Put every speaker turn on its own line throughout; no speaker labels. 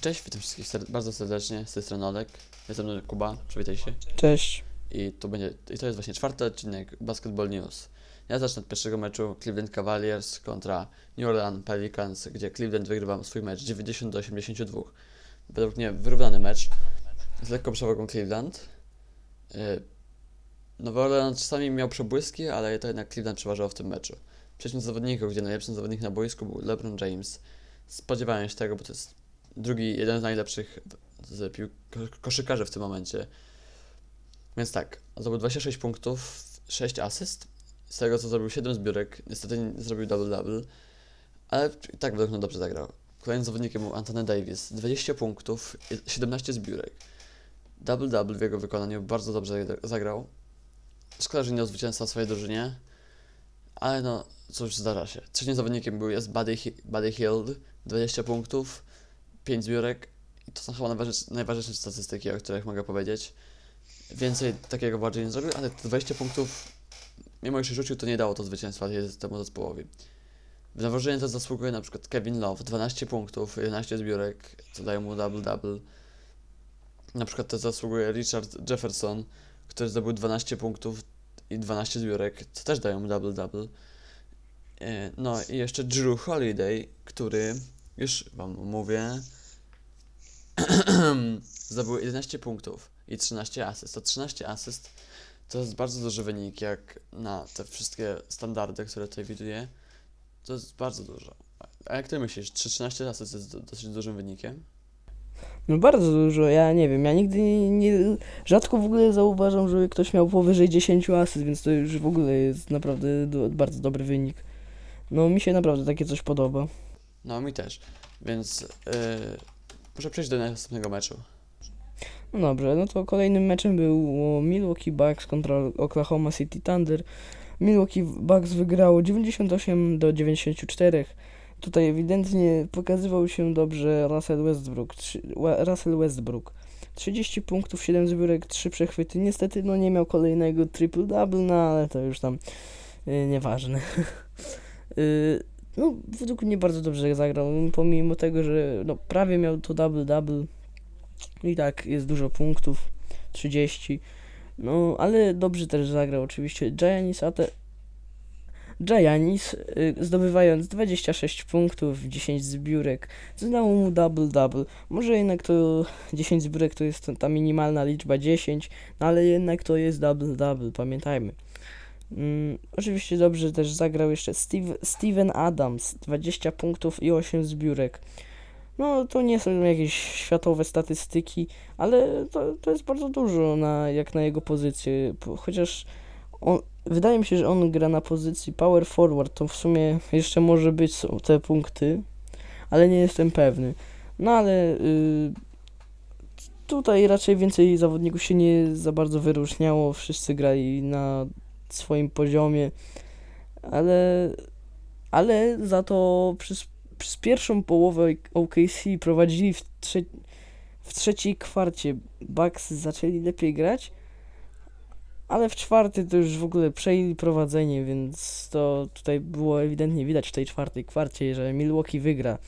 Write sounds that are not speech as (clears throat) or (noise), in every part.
Cześć, witam wszystkich ser- bardzo serdecznie, z tej strony Olek, jestem Kuba, przywitaj się.
Cześć.
I to będzie, i to jest właśnie czwarty odcinek Basketball News. Ja zacznę od pierwszego meczu Cleveland Cavaliers kontra New Orleans Pelicans, gdzie Cleveland wygrywa swój mecz 90 do 82. Według mnie wyrównany mecz, z lekką przewagą Cleveland. Yy, Nowy Orleans czasami miał przebłyski, ale to jednak Cleveland przeważał w tym meczu. Przejdźmy do zawodników, gdzie najlepszym zawodnikiem na boisku był LeBron James. Spodziewałem się tego, bo to jest drugi, jeden z najlepszych z koszykarzy w tym momencie. Więc tak, zdobył 26 punktów, 6 asyst. Z tego co zrobił 7 zbiórek, niestety nie zrobił double-double, ale i tak według mnie dobrze zagrał. Kolejnym zawodnikiem był Anthony Davis, 20 punktów, i 17 zbiórek. Double-double w jego wykonaniu bardzo dobrze zagrał. Szkoda, że nie zwycięstwa swojej drużynie, ale no, cóż, zdarza się. Trzecim zawodnikiem był jest Buddy, Buddy Hield, 20 punktów, 5 zbiórek i to są chyba najważniejsze, najważniejsze statystyki, o których mogę powiedzieć. Więcej takiego bardziej nie zrobił, ale te 20 punktów, mimo iż rzucił, to nie dało to zwycięstwa temu zespołowi. W nawożenie to zasługuje na przykład Kevin Love, 12 punktów, 11 zbiórek, co daje mu double-double. Na przykład to zasługuje Richard Jefferson, który zdobył 12 punktów i 12 zbiórek, co też dają mu double-double. E, No i jeszcze Drew Holiday, który, już wam mówię, (clears throat) zdobył 11 punktów i 13 asyst. To 13 asyst to jest bardzo duży wynik, jak na te wszystkie standardy, które tutaj widuję. To jest bardzo dużo. A jak ty myślisz, czy 13 asyst jest do- dosyć dużym wynikiem?
No bardzo dużo, ja nie wiem, ja nigdy nie, nie rzadko w ogóle zauważam, żeby ktoś miał powyżej 10 asyst, więc to już w ogóle jest naprawdę do, bardzo dobry wynik. No mi się naprawdę takie coś podoba.
No, mi też. Więc yy, muszę przejść do następnego meczu.
No dobrze, no to kolejnym meczem był Milwaukee Bucks kontra Oklahoma City Thunder. Milwaukee Bucks wygrało 98 do 94. Tutaj ewidentnie pokazywał się dobrze Russell Westbrook. Russell Westbrook. 30 punktów, 7 zbiórek, 3 przechwyty. Niestety no nie miał kolejnego triple-double, no ale to już tam y, nieważne. (laughs) y, no według mnie bardzo dobrze zagrał, pomimo tego, że no, prawie miał to double-double. I tak jest dużo punktów, 30. No, ale dobrze też zagrał oczywiście Giannis, a te Giannis y, zdobywając 26 punktów, 10 zbiórek, co dało mu double-double. Może jednak to 10 zbiórek to jest ta minimalna liczba 10, no ale jednak to jest double-double, pamiętajmy. Mm, oczywiście dobrze też zagrał jeszcze Steve, Steven Adams, 20 punktów i 8 zbiórek. No, to nie są jakieś światowe statystyki, ale to, to jest bardzo dużo na, jak na jego pozycję. Po- Chociaż on, wydaje mi się, że on gra na pozycji power forward, to w sumie jeszcze może być są te punkty, ale nie jestem pewny. No ale y, tutaj raczej więcej zawodników się nie za bardzo wyróżniało, wszyscy grali na swoim poziomie, ale, ale za to przez, przez pierwszą połowę OKC prowadzili w, trze w trzeciej kwarcie. Bucks zaczęli lepiej grać, ale w czwarty to już w ogóle przejęli prowadzenie, więc to tutaj było ewidentnie widać w tej czwartej kwarcie, że Milwaukee wygra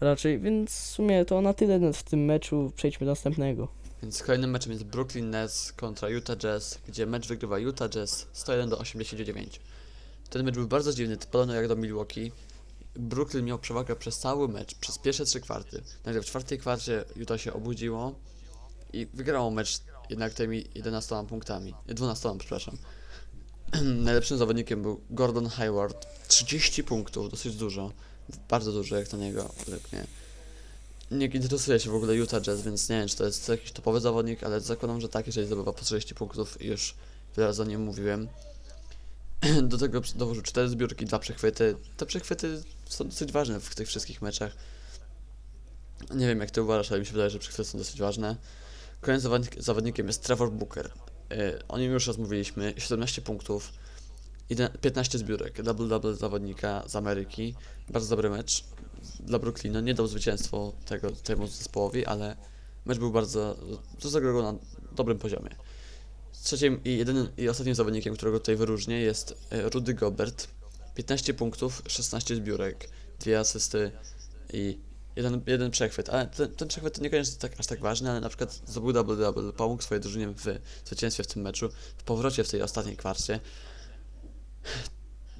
raczej, więc w sumie to na tyle w tym meczu. Przejdźmy do następnego.
Więc kolejnym meczem jest Brooklyn Nets kontra Utah Jazz, gdzie mecz wygrywa Utah Jazz 101 do 89. Ten mecz był bardzo dziwny, podobno jak do Milwaukee. Brooklyn miał przewagę przez cały mecz, przez pierwsze trzy kwarty. Nagle w czwartej kwarcie Utah się obudziło i wygrało mecz jednak tymi 11 punktami, nie, 12, przepraszam. (clears throat) Najlepszym zawodnikiem był Gordon Hayward, 30 punktów, dosyć dużo, bardzo dużo jak na niego, według mnie. Nie interesuje się w ogóle Utah Jazz, więc nie wiem, czy to jest jakiś topowy zawodnik, ale zakładam, że tak, jeżeli zdobywa po 40 punktów już wiele razy o nim mówiłem. (clears throat) Do tego dołożył 4 zbiórki, 2 przechwyty. Te przechwyty są dosyć ważne w tych wszystkich meczach. Nie wiem jak ty uważasz, ale mi się wydaje, że przechwyty są dosyć ważne. Kolejnym zawodnik, zawodnikiem jest Trevor Booker. Yy, o nim już raz mówiliśmy, 17 punktów, 15 zbiórek, double-double zawodnika z Ameryki. Bardzo dobry mecz dla Brooklynu. Nie dał zwycięstwo tego, temu zespołowi, ale mecz był bardzo, to zagrał na dobrym poziomie. Trzecim i jedynym i ostatnim zawodnikiem, którego tutaj wyróżnię jest e, Rudy Gobert. 15 punktów, 16 zbiórek, 2 asysty i jeden, jeden przechwyt, ale ten, ten przechwyt to niekoniecznie tak, aż tak ważny, ale na przykład zdobył double-double, pomógł swojej drużynie w zwycięstwie w tym meczu, w powrocie w tej ostatniej kwarcie.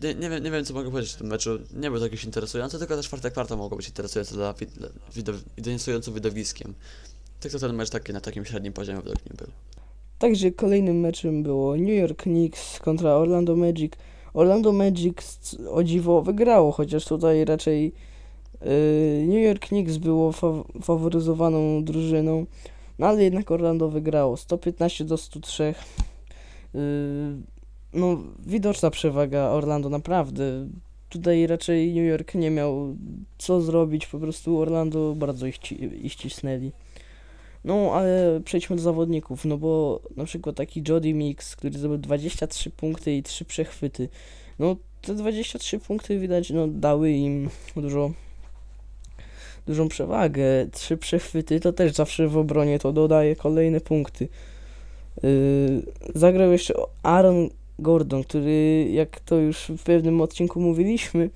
Nie, nie, wiem, nie wiem, co mogę powiedzieć o tym meczu. Nie był to jakiś interesujący, tylko ta czwarta kwarta mogła być interesująca dla, dla widow, interesującym widowiskiem. Tylko ten mecz taki na takim średnim poziomie według mnie był.
Także kolejnym meczem było New York Knicks kontra Orlando Magic. Orlando Magic o dziwo wygrało, chociaż tutaj raczej yy, New York Knicks było fa- faworyzowaną drużyną, no ale jednak Orlando wygrało 115 do 103. No, widoczna przewaga Orlando, naprawdę. Tutaj raczej New York nie miał co zrobić, po prostu Orlando bardzo ich, ich cisnęli. No, ale przejdźmy do zawodników, no bo na przykład taki Jody Mix, który zdobył 23 punkty i 3 przechwyty. No, te 23 punkty widać, no, dały im dużo, dużą przewagę. 3 przechwyty to też zawsze w obronie to dodaje kolejne punkty. Yy, zagrał jeszcze Aaron Gordon, który, jak to już w pewnym odcinku mówiliśmy,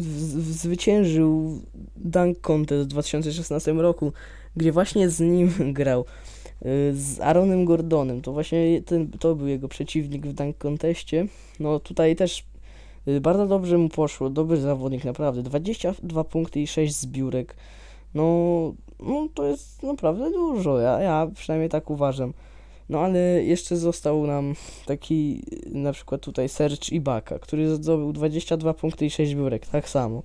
w- zwyciężył Dunk Contest w 2016 roku gdzie właśnie z nim (laughs) grał, y, z Aaronem Gordonem. To właśnie ten, to był jego przeciwnik w dunk conteście. No tutaj też y, bardzo dobrze mu poszło, dobry zawodnik naprawdę. 22 punkty i 6 zbiórek. No, no to jest naprawdę dużo, ja, ja przynajmniej tak uważam. No ale jeszcze został nam taki na przykład tutaj Serge Ibaka, który zdobył 22 punkty i 6 zbiórek, tak samo.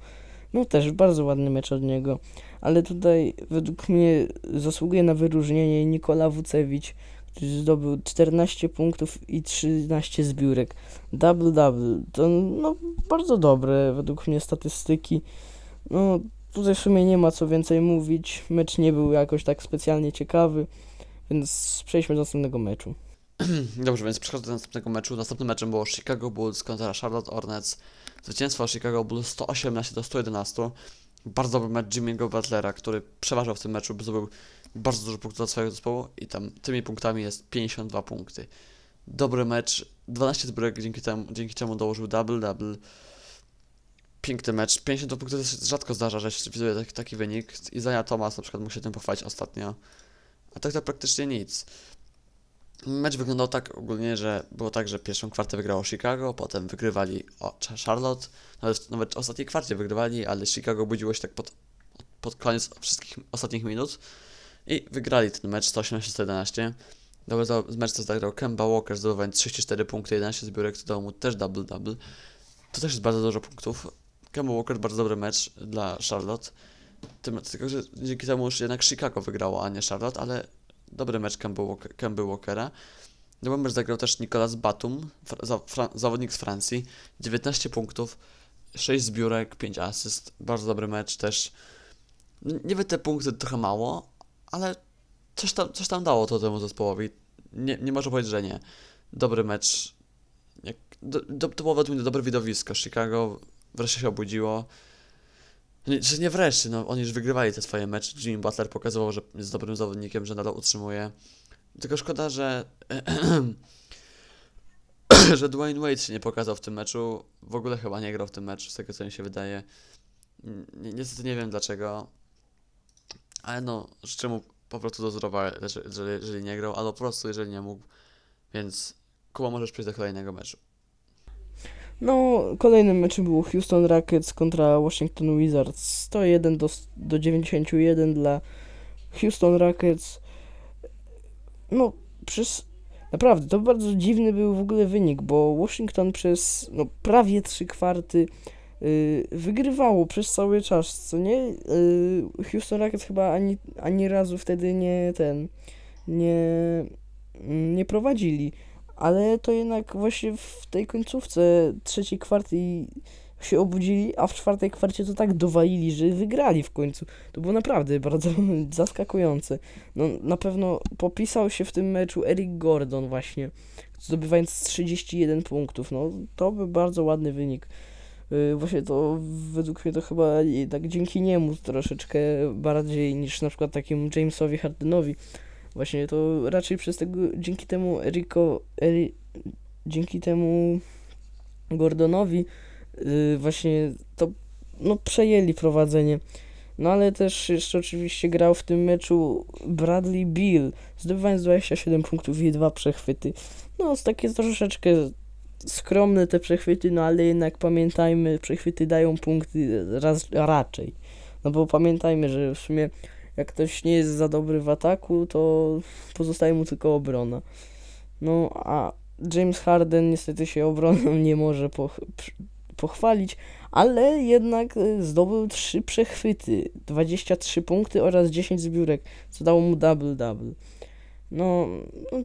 No też bardzo ładny mecz od niego ale tutaj według mnie zasługuje na wyróżnienie Nikola Wucewicz, który zdobył 14 punktów i 13 zbiórek. Double-double, to no, bardzo dobre według mnie statystyki. No, tutaj w sumie nie ma co więcej mówić, mecz nie był jakoś tak specjalnie ciekawy, więc przejdźmy do następnego meczu. (clears throat)
Dobrze, więc przechodzę do następnego meczu. Następnym meczem było Chicago Bulls kontra Charlotte Hornets. Zwycięstwo Chicago Bulls 118 do 111. Bardzo dobry mecz Jimmy'ego Butlera, który przeważał w tym meczu, zdobył bardzo dużo punktów dla swojego zespołu i tam tymi punktami jest 52 punkty. Dobry mecz, 12 zbiórek, dzięki, temu, dzięki czemu dołożył double-double. Piękny mecz, 52 punkty to rzadko zdarza, że się widuje taki, taki wynik. Isaiah Thomas na przykład mógł się tym pochwalić ostatnio. A tak to praktycznie nic. Mecz wyglądał tak ogólnie, że było tak, że pierwszą kwartę wygrało Chicago, potem wygrywali Charlotte, nawet, nawet w ostatniej kwarcie wygrywali, ale Chicago budziło się tak pod, pod koniec wszystkich ostatnich minut i wygrali ten mecz 118-111. Dobry za- mecz to zagrał Kemba Walker, zdobywając 34 punkty, 11 zbiórek, dało mu też double-double. To też jest bardzo dużo punktów. Kemba Walker bardzo dobry mecz dla Charlotte. Że dzięki temu już jednak Chicago wygrało, a nie Charlotte, ale dobry mecz Kemby Walkera. Dobry mecz zagrał też Nicolas Batum, fra, za, fra, zawodnik z Francji. 19 punktów, 6 zbiórek, 5 asyst. Bardzo dobry mecz też. Niby te punkty trochę mało, ale coś tam, coś tam dało to temu zespołowi. Nie, nie można powiedzieć, że nie. Dobry mecz. Jak, do, do, to było według mnie dobre widowisko. Chicago wreszcie się obudziło. Nie, że nie wreszcie, no oni już wygrywali te swoje mecze. Jimmy Butler pokazywał, że jest dobrym zawodnikiem, że nadal utrzymuje. Tylko szkoda, że (clears throat) że Dwayne Wade się nie pokazał w tym meczu. W ogóle chyba nie grał w tym meczu, z tego co mi się wydaje. Ni- Niestety nie wiem dlaczego. Ale no, życzę mu powrotu do zdrowia, jeżeli- jeżeli nie grał, albo po prostu jeżeli nie mógł. Więc Kuba, możesz przejść do kolejnego meczu.
No, kolejnym meczem był Houston Rockets kontra Washington Wizards. 101 do, do 91 dla Houston Rockets. No, przez. Naprawdę, to bardzo dziwny był w ogóle wynik, bo Washington przez no, prawie 3 kwarty y, wygrywało przez cały czas, co nie? Y, Houston Rockets chyba ani, ani razu wtedy nie ten. Nie, nie prowadzili ale to jednak właśnie w tej końcówce trzeciej kwarty się obudzili, a w czwartej kwarcie to tak dowalili, że wygrali w końcu. To było naprawdę bardzo (laughs) zaskakujące. No, na pewno popisał się w tym meczu Eric Gordon właśnie, zdobywając 31 punktów. No, to był bardzo ładny wynik. Yy, Właśnie to według mnie to chyba jednak dzięki niemu troszeczkę bardziej niż na przykład takiemu Jamesowi Hardenowi. Właśnie to raczej przez tego, dzięki temu Eriko, Eri, dzięki temu Gordonowi yy, właśnie to no, przejęli prowadzenie No ale też jeszcze oczywiście grał w tym meczu Bradley Bill, zdobywając 27 punktów i dwa przechwyty. No, takie troszeczkę skromne te przechwyty, no ale jednak pamiętajmy, przechwyty dają punkty raz, raczej. No bo pamiętajmy, że w sumie jak ktoś nie jest za dobry w ataku, to pozostaje mu tylko obrona. No a James Harden niestety się obroną (laughs) nie może poch pochwalić, ale jednak y, zdobył 3 przechwyty, 23 punkty oraz 10 zbiórek, co dało mu double-double. No, no,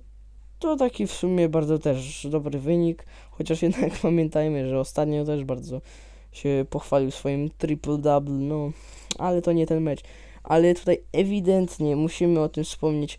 to taki w sumie bardzo też dobry wynik, chociaż jednak (laughs) pamiętajmy, że ostatnio też bardzo się pochwalił swoim triple-double, no, ale to nie ten mecz. Ale tutaj ewidentnie musimy o tym wspomnieć.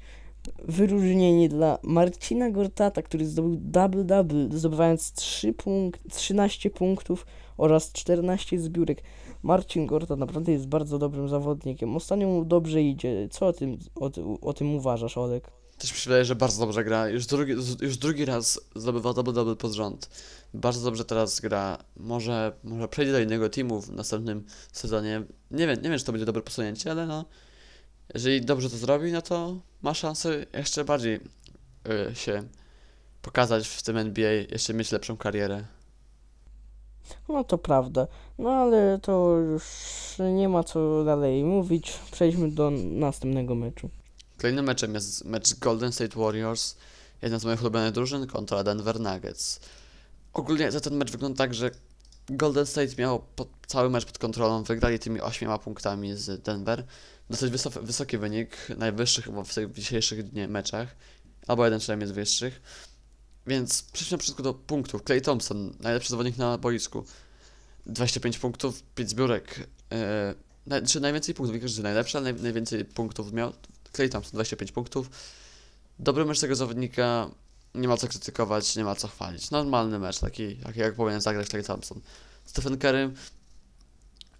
Wyróżnienie dla Marcina Gortata, który zdobył double-double, zdobywając 3 punk 13 punktów oraz 14 zbiórek. Marcin Gortat naprawdę jest bardzo dobrym zawodnikiem. Ostatnio mu dobrze idzie. Co o tym, o, o tym uważasz, Olek?
Też mi się wydaje, że bardzo dobrze gra. Już drugi, już drugi raz zdobywa double-double pod rząd. Bardzo dobrze teraz gra. Może, może przejdzie do innego teamu w następnym sezonie. Nie wiem, nie wiem, czy to będzie dobre posunięcie, ale no. Jeżeli dobrze to zrobi, no to ma szansę jeszcze bardziej y, się pokazać w tym NBA, jeszcze mieć lepszą karierę.
No to prawda. No ale to już nie ma co dalej mówić. Przejdźmy do następnego meczu.
Kolejnym meczem jest mecz Golden State Warriors, jedna z moich ulubionych drużyn, kontra Denver Nuggets. Ogólnie ten mecz wygląda tak, że Golden State miał pod, cały mecz pod kontrolą, wygrali tymi 8 punktami z Denver. Dosyć wysoki, wysoki wynik, najwyższy chyba w tych dzisiejszych dnie meczach, albo jeden przynajmniej z wyższych. Więc przejdźmy na początku do punktów. Clay Thompson, najlepszy zawodnik na boisku. 25 punktów, 5 zbiórek. Yy, naj, czy najwięcej punktów, nie najlepszy, ale naj, najwięcej punktów miał. Clay Thompson 25 punktów. Dobry mecz tego zawodnika, nie ma co krytykować, nie ma co chwalić. Normalny mecz, taki jak, jak powinien zagrać Clay Thompson. Stephen Curry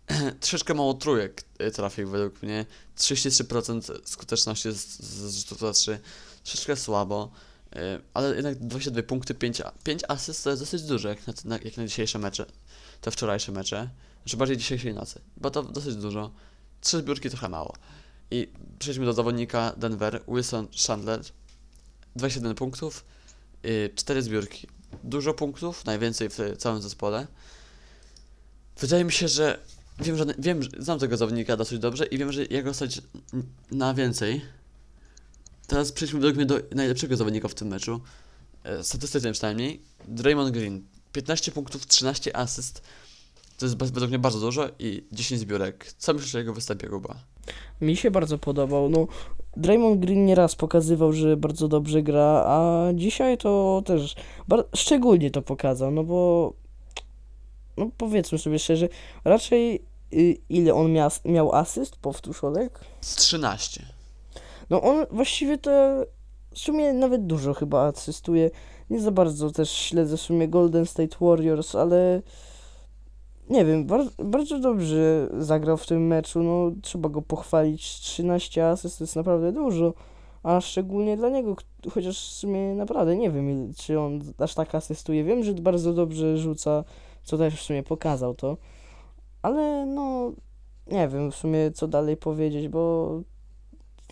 (clears throat) troszeczkę mało trójek y, trafił według mnie. 33% skuteczności z, z rzutów za 3. Troszeczkę słabo. y, Ale jednak 22 punkty, 5, a- 5 asyst to jest dosyć dużo jak na, na, jak na dzisiejsze mecze. Te wczorajsze mecze. Znaczy bardziej dzisiejszej nocy. Bo to dosyć dużo. 3 zbiórki trochę mało. I przejdźmy do zawodnika Denver, Wilson Chandler. 21 punktów, 4 zbiórki. Dużo punktów, najwięcej w całym zespole. Wydaje mi się, że wiem, że wiem, znam tego zawodnika dosyć dobrze i wiem, że jego stać na więcej. Teraz przejdźmy według mnie do najlepszego zawodnika w tym meczu. e, Statystycznie przynajmniej. Draymond Green. 15 punktów, 13 asyst. To jest według mnie bardzo dużo i 10 zbiórek. Co myślisz o jego występie, Kuba?
Mi się bardzo podobał. No, Draymond Green nieraz pokazywał, że bardzo dobrze gra, a dzisiaj to też szczególnie to pokazał, no bo no powiedzmy sobie szczerze, raczej y, ile on miał, miał asyst, powtórz Olek?
Z 13.
No on właściwie to w sumie nawet dużo chyba asystuje. Nie za bardzo też śledzę w sumie Golden State Warriors, ale nie wiem, bar- bardzo dobrze zagrał w tym meczu. No trzeba go pochwalić. 13 asyst to jest naprawdę dużo. A szczególnie dla niego, chociaż w sumie naprawdę nie wiem, czy on aż tak asystuje. Wiem, że bardzo dobrze rzuca, co też w sumie pokazał to. Ale no, nie wiem w sumie co dalej powiedzieć, bo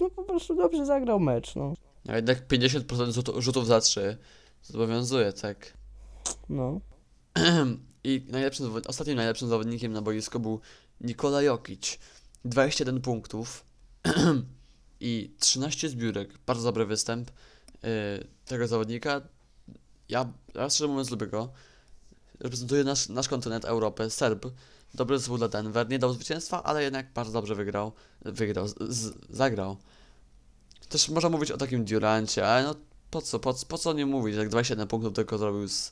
no po prostu dobrze zagrał mecz, no.
A jednak 50% rzutu- rzutów za 3 zobowiązuje, tak.
No. (clears throat)
I najlepszym, ostatnim najlepszym zawodnikiem na boisku był Nikola Jokic. 21 punktów (clears throat) i 13 zbiórek. Bardzo dobry występ yy, tego zawodnika. Ja, ja szczerze mówiąc lubię go. Reprezentuje nasz, nasz kontynent, Europę, Serb. Dobry zespół dla Denver. Nie dał zwycięstwa, ale jednak bardzo dobrze wygrał. Wygrał, z, z, zagrał. Też można mówić o takim Durancie, ale no po co, po, po co nie mówić, jak 27 punktów tylko zrobił z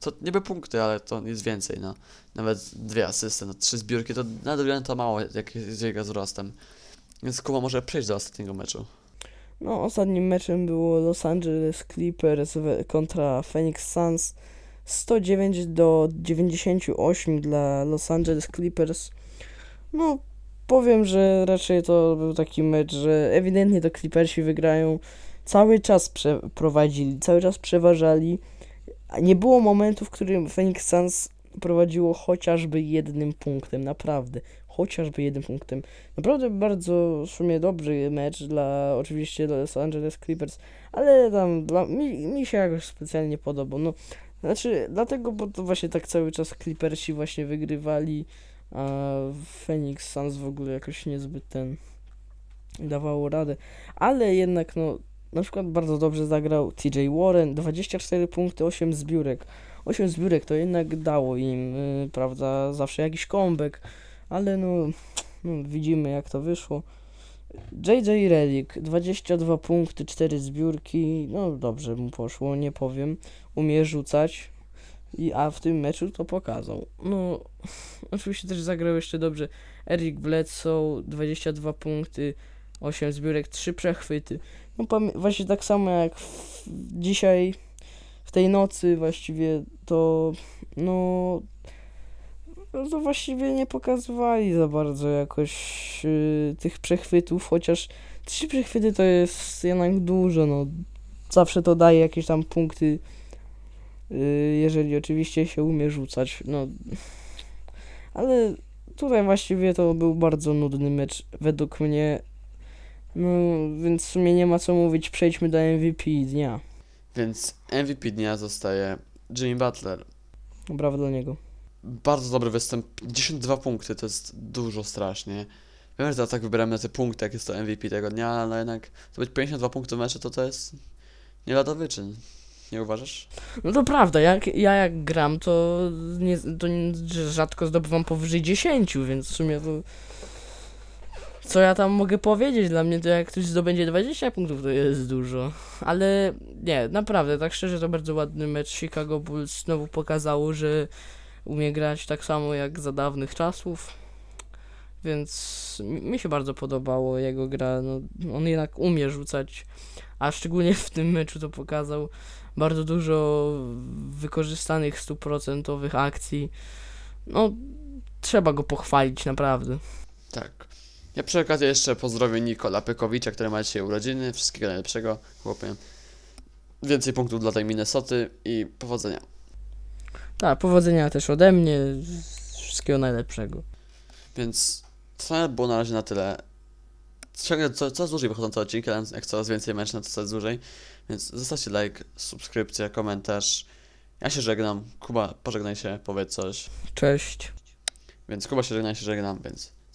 to niby punkty, ale to jest więcej, no. Nawet dwie asysty, no trzy zbiórki, to na Duranta mało, jak z jego wzrostem. Więc Kuba może przejść do ostatniego meczu.
No, ostatnim meczem było Los Angeles Clippers kontra Phoenix Suns. 109 do 98 dla Los Angeles Clippers. No, powiem, że raczej to był taki mecz, że ewidentnie to Clippersi wygrają. Cały czas przeprowadzili, cały czas przeważali. Nie było momentu, w którym Phoenix Suns prowadziło chociażby jednym punktem, naprawdę. chociażby jednym punktem. Naprawdę bardzo w sumie dobry mecz dla oczywiście dla Los Angeles Clippers, ale tam dla, mi, mi się jakoś specjalnie podobał. No, znaczy, dlatego, bo to właśnie tak cały czas Clippersi właśnie wygrywali, a Phoenix Suns w ogóle jakoś niezbyt ten dawało radę, ale jednak no na przykład bardzo dobrze zagrał TJ Warren, 24 punkty, 8 zbiórek. 8 zbiórek to jednak dało im, y, prawda, zawsze jakiś comeback, ale no, no widzimy jak to wyszło. JJ Redick, 22 punkty, 4 zbiórki, no dobrze mu poszło, nie powiem. Umie rzucać, i, a w tym meczu to pokazał. No, (laughs) oczywiście też zagrał jeszcze dobrze Eric Bledsoe, 22 punkty, 8 zbiórek, 3 przechwyty. No właśnie tak samo jak w, dzisiaj, w tej nocy właściwie, to no, no to właściwie nie pokazywali za bardzo jakoś y, tych przechwytów, chociaż trzy przechwyty to jest jednak dużo, no. Zawsze to daje jakieś tam punkty, y, jeżeli oczywiście się umie rzucać, no. Ale tutaj właściwie to był bardzo nudny mecz według mnie, no więc w sumie nie ma co mówić, przejdźmy do MVP dnia,
Więc MVP dnia zostaje Jimmy Butler.
brawo dla niego.
Bardzo dobry występ, 52 punkty, to jest dużo strasznie. Wiem, że tak wybieramy na te punkty, jak jest to MVP tego dnia, ale jednak zdobyć 52 punktów w meczu, to to jest nie lada wyczyn. Nie uważasz?
No to prawda, jak, ja jak gram, to, nie, to rzadko zdobywam powyżej 10, więc w sumie to... Co ja tam mogę powiedzieć? Dla mnie to jak ktoś zdobędzie 20 punktów, to jest dużo. Ale nie, naprawdę, tak szczerze, to bardzo ładny mecz. Chicago Bulls znowu pokazało, że umie grać tak samo jak za dawnych czasów. Więc mi się bardzo podobało jego gra. No, on jednak umie rzucać, a szczególnie w tym meczu to pokazał bardzo dużo wykorzystanych stuprocentowych akcji. No, trzeba go pochwalić, naprawdę.
Tak. Ja przy okazji jeszcze pozdrowię Nikola Pekowicza, który ma dzisiaj urodziny. Wszystkiego najlepszego, chłopie. Więcej punktów dla tej Minnesoty i powodzenia.
Tak, powodzenia też ode mnie. Wszystkiego najlepszego.
Więc to było na razie na tyle. Ciągle co, coraz dłużej wychodzą te odcinki, ale jak coraz więcej mężczyzn, to coraz dłużej. Więc zostawcie like, subskrypcję, komentarz. Ja się żegnam. Kuba, pożegnaj się, powiedz coś.
Cześć.
Więc Kuba się żegna, ja się żegnam, więc